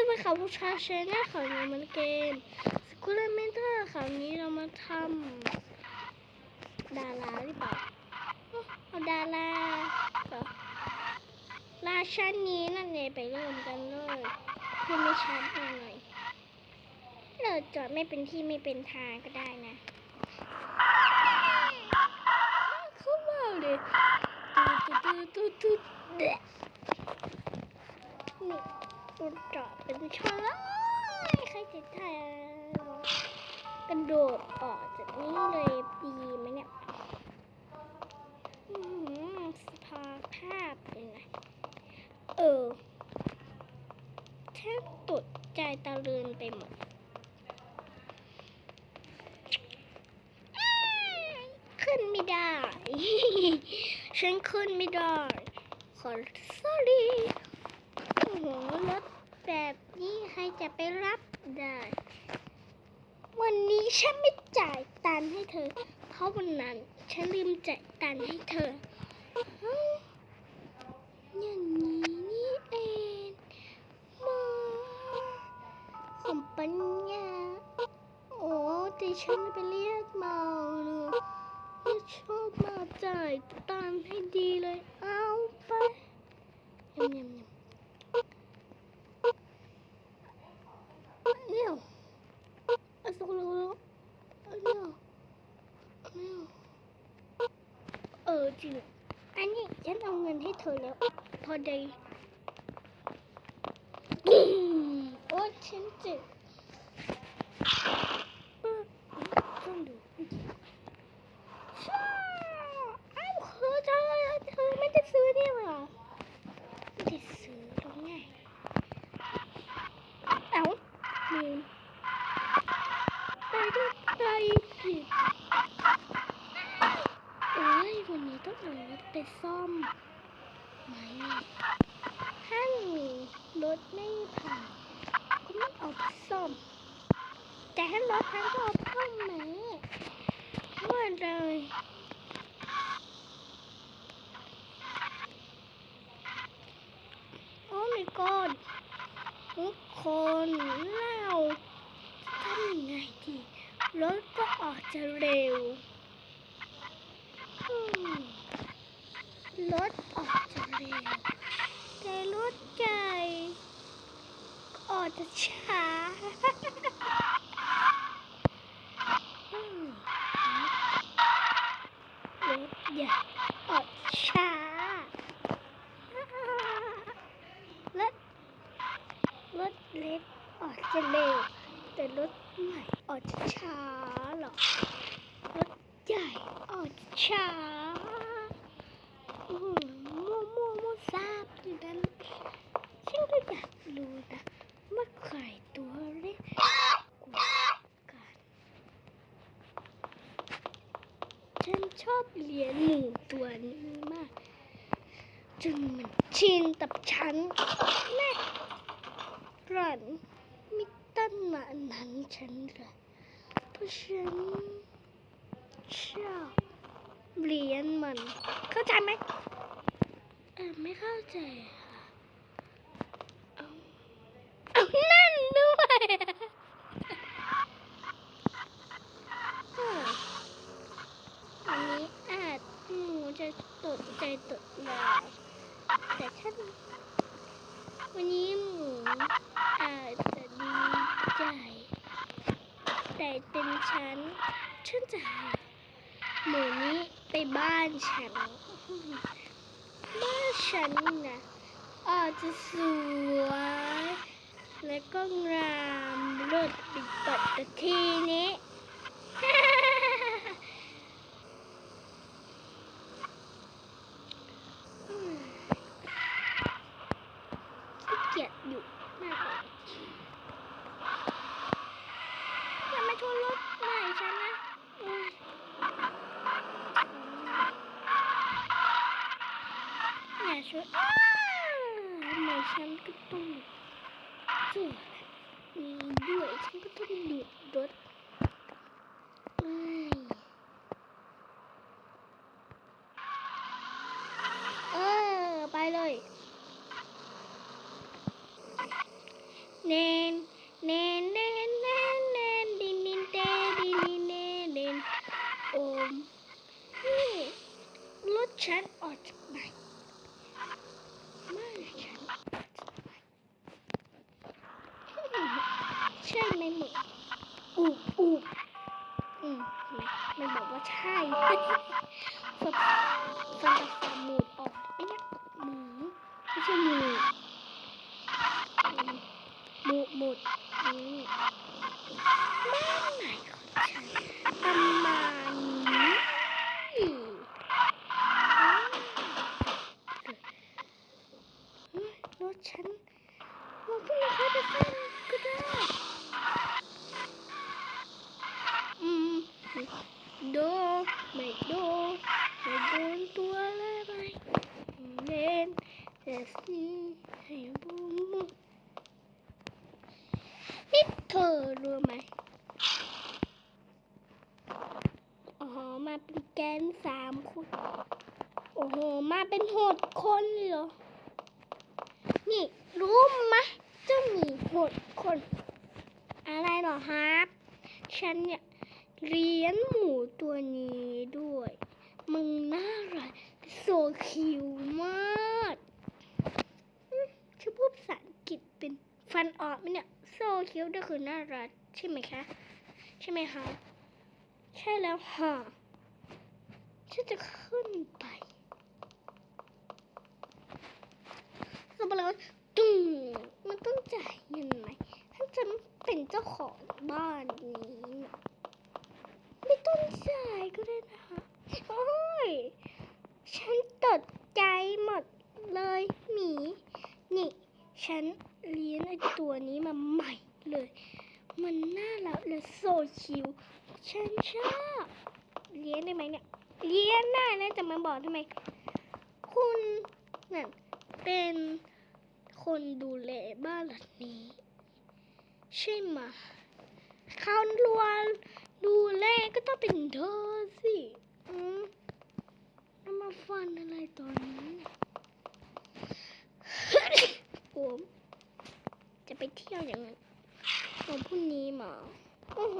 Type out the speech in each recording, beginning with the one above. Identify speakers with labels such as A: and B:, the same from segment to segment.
A: ซึ่งเป็นเขาผู้ชาเชนหน้าเขาเนี่มันเกมสกุลเมนเตอร์เขานี้เรามาทำดาราหรือเปล่าเอาดาราหราชันนี้นั่นเองไปเริ่มกันเลยคือไม่ชัดหน่อยเราจอดไม่เป็นที่ไม่เป็นทางก็ได้นะาพเป็นไงเออแทบตดใจตะลืนไปหมดขึ้นไม่ได้ ฉันขึ้นไม่ได้ ขอ sorry โอ้โหรถแบบนี้ใครจะไปรับได้ วันนี้ฉันไม่จ่ายตังค์ให้เธอ เพราะวันนั้นฉันลืมจ่ายตังค์ให้เธอ อย่างนี้นี่เองมาสมปัญญา โอ้แต่ฉันไปเรียกเมาเนอะไม่ชอบมาจ่ายตังค์ให้ดีเลย เอาไปยำยำยำเนี่ยเอาสุกแล้วเนี่ยเนี่ยเออจริงอันนี้ฉันเอาเงินให้เธอแล้ว อดีอืมโอ้ฉันเจ็บต้องดูเอ้าเธอเธอเธอไม่ได้ซื้อนี่หว่าไม่ได้ซื้อตรงไงเอ้าลืมไปด้วยใจผิดเอ้ยวันนี้ต้องเอารถไปซ่อม ไหมถ้าหนูรถไม่ผ่านก็ไม่เอาไปซ่อม แต่ให้รถทั้งก็เอาเข้มาหมดเลยโอ้ my god ทุกคนเราทำยังไงดีรถก็ออกจะเร็วรถออก แต่รถใหญ่ออกจะช้าอืมรถใหญ่ออกช้ารถรถเล็กออกจะเร็ว แต่รถใหญ่ออกจะช้าหรอกรถใหญ่ออกช้าอืมมั่วมั่วมั่วทราบอยู่นั้นฉันก็อยากรู้นะว่าใครตัวเล็กกว่ากัน ฉันชอบ เลี้ยงหมูตัวนี้มากจนมันชินกับฉันแม่รันไม่ตั้งมาอันนั้นฉันเลยเพราะฉันชอบเลี้ยงมัน เข้าใจไหมเออไม่เข้าใจค่ะเอาเอานั่นด้วยอะ วันนี้อาจหนูจะตดใจตดลายแต่ฉันวันนี้หมูอาจจะดีใจ แต่เป็นฉัน ฉันจะหาหมูนี้ไป บ้านฉัน บ้านฉันนะอาจจะสวย และก็งามรถปิดปัดแต่ทีนี้ ฉันออกจากไหนไม่ฉันออกจากไหนใช่ไหมหมูกอูอูอืมมันบอกว่าใช่ฟันฟันตาฟามูออกไม่ใช่หมูไม่ใช่หมูหมูหมูนี่บ้าไหนของฉันประมาณ โดไม่โดให้โดนตัวเลยไปเล่นแต่สิให้บุมนี่เธอรู้ไหมอ๋อมาเป็นแกนสามคน โอ้โห มาเป็นหดคนเลยเหรอ นี่รู้ไหมเจ้าหมีหดคน อะไรเหรอครับ ฉันเนี่ย เลี้ยงหมูตัวนี้ด้วย มึงน่ารักโซคิวมากอืมฉันพูดภาษาอังกฤษเป็นฟันออกไหมเนี่ย โซคิวก็คือน่ารักใช่ไหมคะ ใช่ไหมคะ ใช่แล้วค่ะฉันจะขึ้นไปสบายตึ้งมันต้องจ่ายเงินไหมถ้าจะเป็นเจ้าของบ้านนี้ ไม่ต้องจ่ายก็ได้นะคะโอ้ย ฉันตกใจหมดเลยหมี นี่ ฉันเลี้ยงไอตัวนี้มาใหม่เลย มันน่ารักและโซคิว ฉันชอบเลี้ยงได้ไหมเนี่ย เลี้ยงได้นะจะมาบอกทำไม คุณนั่นเป็นคนดูแลบ้านหลังนี้ ใช่ไหมเขาลวน ดูแลก็ต้องเป็นเธอสิอืมแล้วมาฟันอะไรตอนนี้เนี่ยผมจะไปเที่ยวอย่างนั้นวันพรุ่งนี้มาโอ้โห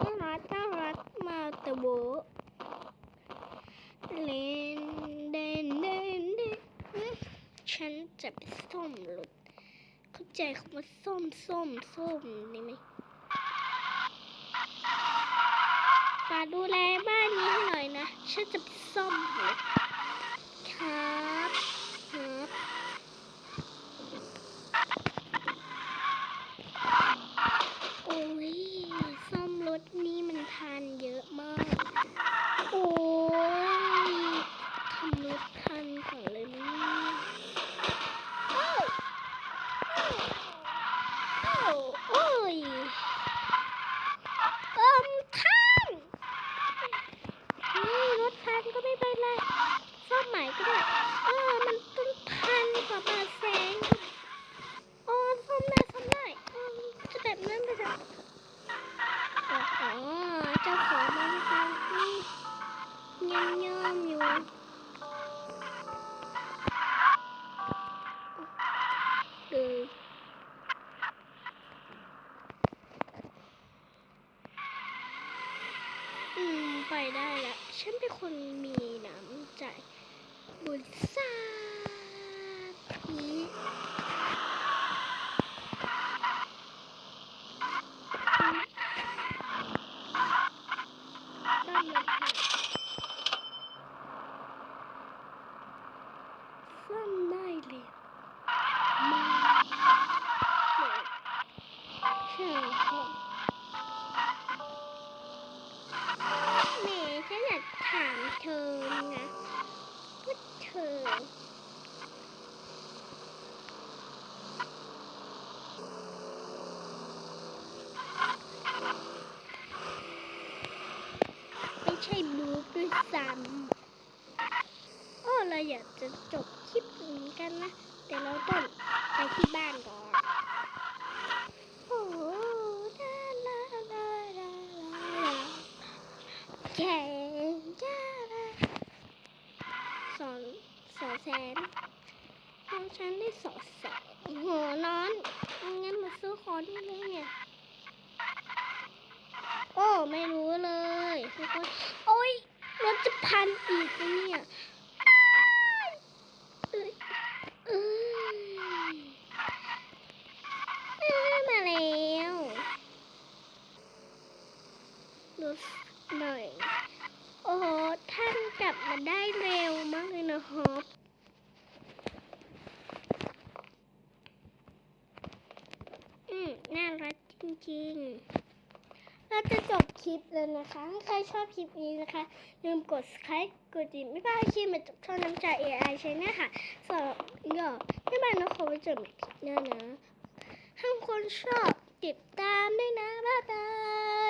A: น่ารักน่ารักมาแต่โบะ เล่นเด่นเด่นเด่นอื้อ ฉันจะไปซ่อมรถเข้าใจคำว่าซ่อมซ่อมซ่อมนี่ไหมฝากดูแลบ้านนี้ให้หน่อยนะฉันจะไปซ่อมรถครับครับโอ้ยซ่อมรถนี่มันทานเยอะมาก ไปได้แล้วฉันเป็นคนมีน้ำใจ บุญสามีซ่อมรถค่ะ ซ่อมได้เลยมาเลยใช่ค่ะแหม่ฉันอยากถามเธอนะว่าเธอ ไม่ใช่บลู ฟด้วยซ้ำโอ้เราอยากจะจบคลิปเหมือนกันนะ แต่เราต้องไปที่บ้านก่อน โอ้โหลาลาลาลาลาแข่งจ้าลาสองสองแสนน้องฉันได้สองแสนโอ้โหนอนงั้นมาซื้อของได้เลยเนี่ยโอ้ ไม่รู้เลยโอ้ย รถจะพันอีกเนี่ยมาแล้วรถหน่อย โอ้โห ท่านกลับมาได้เร็วมากเลยนะฮอบอืมน่ารักจริงๆ เราจะจบคลิปแล้วนะคะ ถ้าใครชอบคลิปนี้นะคะอย่าลืมกด subscribe กดติดไม่พลาดคลิปมาจากช่องน้ำใจ AI ใช่ไหมค่ะสำหรับก็ไม่มานะขอไปเจอใหม่คลิปหน้านะถ้าคนชอบติดตามด้วยนะ บ๊ายบาย